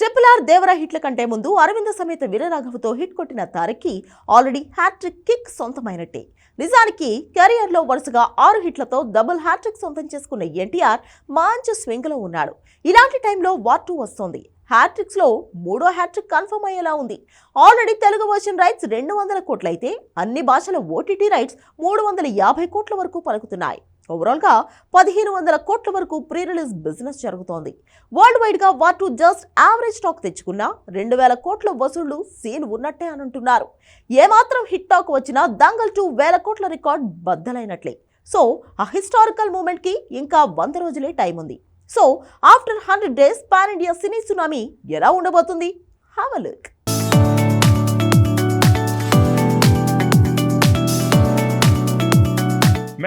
Triple R Devara హిట్ల కంటే ముందు అరవింద సమేత వీరరాఘవతో హిట్ కొట్టిన తారక్కి ఆల్రెడీ హ్యాట్రిక్ కిక్ సొంతమైనట్టే. నిజానికి కెరియర్లో వరుసగా ఆరు హిట్లతో డబుల్ హ్యాట్రిక్ సొంతం చేసుకున్న ఎన్టీఆర్ మంచి స్వింగ్లో ఉన్నాడు. ఇలాంటి టైంలో వార్ టూ వస్తోంది. హ్యాట్రిక్స్లో మూడో హ్యాట్రిక్ కన్ఫర్మ్ అయ్యేలా ఉంది. ఆల్రెడీ తెలుగు వర్షన్ రైట్స్ రెండు వందల కోట్లయితే అన్ని భాషల ఓటీటీ రైట్స్ మూడు వందల యాభై కోట్ల వరకు పలుకుతున్నాయి. ఓవరాల్గా పదిహేను వందల కోట్ల వరకు ప్రీ రిలీజ్ బిజినెస్ జరుగుతోంది. వరల్డ్ వైడ్గా War two just average stock తెచ్చుకున్నా రెండు వేల కోట్ల వసూళ్ళు సీన్ ఉన్నట్టే అని అంటున్నారు. ఏమాత్రం హిట్ టాక్ వచ్చినా దంగల్ టూ వేల కోట్ల రికార్డ్ బద్దలైనట్లే. సో ఆ హిస్టారికల్ మూమెంట్కి ఇంకా వంద రోజులే టైం ఉంది. So after hundred days pan India cine tsunami ఎలా ఉండబోతుంది? Have a look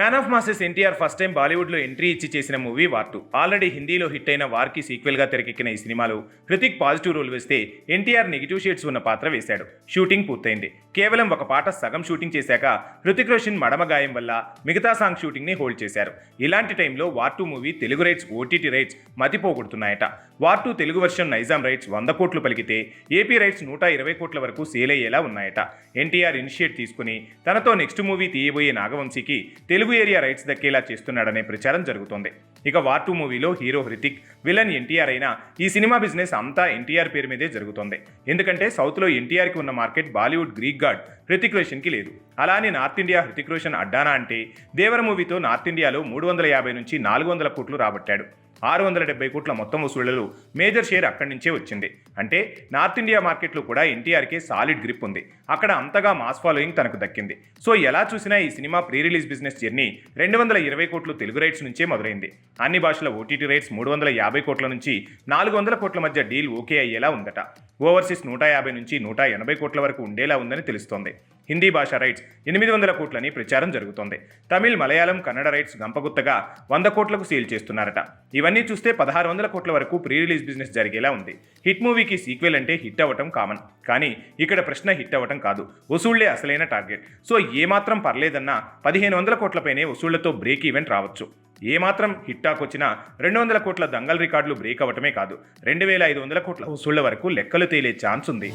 man of masses NTR first time బాలీవుడ్లో ఎంట్రీ ఇచ్చి చేసిన మూవీ వార్ టూ. ఆల్రెడీ హిందీలో హిట్ అయిన వార్కి సీక్వెల్గా తెరకెక్కిన ఈ సినిమాలో హృతిక్ పాజిటివ్ రోల్ వేస్తే ఎన్టీఆర్ నెగిటివ్ షేడ్స్ ఉన్న పాత్ర వేశాడు. షూటింగ్ పూర్తయింది. కేవలం ఒక పాట సగం షూటింగ్ చేశాక హృతిక్ రోషన్ మడమ గాయం వల్ల మిగతా సాంగ్ షూటింగ్ని హోల్డ్ చేశారు. ఇలాంటి టైంలో War two movie Telugu rights OTT rights మతిపోగొడుతున్నాయట War two Telugu version Nizam rights వంద కోట్లు పలికితే ఏపీ రైట్స్ నూట ఇరవై కోట్ల వరకు సేల్ అయ్యేలా ఉన్నాయట. ఎన్టీఆర్ ఇనిషియేట్ తీసుకుని తనతో నెక్స్ట్ మూవీ తీయబోయే నాగవంశీకి తెలుగు ఏరియా రైట్స్ దక్కేలా చేస్తున్నాడనే ప్రచారం జరుగుతోంది. ఇక వార్ టూ మూవీలో హీరో హృతిక్ విలన్ ఎన్టీఆర్ అయినా ఈ సినిమా బిజినెస్ అంతా ఎన్టీఆర్ పేరు మీదే జరుగుతోంది. ఎందుకంటే సౌత్లో ఎన్టీఆర్కి ఉన్న market Bollywood Greek god Hrithik రోషన్కి లేదు. అలానే నార్త్ ఇండియా హృతిక్ రోషన్ అడ్డానా అంటే దేవర మూవీతో నార్త్ ఇండియాలో మూడు వందల యాభై నుంచి నాలుగు వందల కోట్లు రాబట్టాడు. ఆరు వందల డెబ్బై కోట్ల మొత్తం వసూళ్ళలో మేజర్ షేర్ అక్కడి నుంచే వచ్చింది. అంటే నార్త్ ఇండియా మార్కెట్లో కూడా ఎన్టీఆర్కే సాలిడ్ గ్రిప్ ఉంది. అక్కడ అంతగా మాస్ ఫాలోయింగ్ తనకు దక్కింది. సో ఎలా చూసినా ఈ సినిమా ప్రీ రిలీజ్ బిజినెస్ జర్నీ రెండు వందల ఇరవై కోట్లు తెలుగు రైట్స్ నుంచే మొదలైంది. అన్ని భాషల ఓటీటీ రైట్స్ మూడు వందల యాభై కోట్ల నుంచి నాలుగు వందల కోట్ల మధ్య డీల్ ఓకే అయ్యేలా ఉందట. ఓవర్సీస్ నూట యాభై నుంచి నూట ఎనభై కోట్ల వరకు ఉండేలా ఉందని తెలుస్తోంది. హిందీ భాష రైట్స్ ఎనిమిది వందల కోట్లని ప్రచారం జరుగుతోంది. తమిళ్ మలయాళం కన్నడ రైట్స్ గంపగుత్తగా వంద కోట్లకు సేల్ చేస్తున్నారట. ఇవన్నీ చూస్తే పదహారు వందల కోట్ల వరకు ప్రీ రిలీజ్ బిజినెస్ జరిగేలా ఉంది. హిట్ మూవీకి సీక్వెల్ అంటే హిట్ అవ్వటం కామన్. కానీ ఇక్కడ ప్రశ్న హిట్ అవ్వటం కాదు. వసూళ్ళే అసలైన టార్గెట్. సో ఏమాత్రం పర్లేదన్నా పదిహేను వందల కోట్లపైనే వసూళ్ళతో బ్రేక్ ఈవెంట్ రావచ్చు. ఏమాత్రం హిట్టాకొచ్చినా రెండు వందల కోట్ల దంగల్ రికార్డులు బ్రేక్ అవ్వటమే కాదు. రెండు వేల ఐదు వందల కోట్ల వసూళ్ళ వరకు లెక్కలు తేలే ఛాన్స్ ఉంది.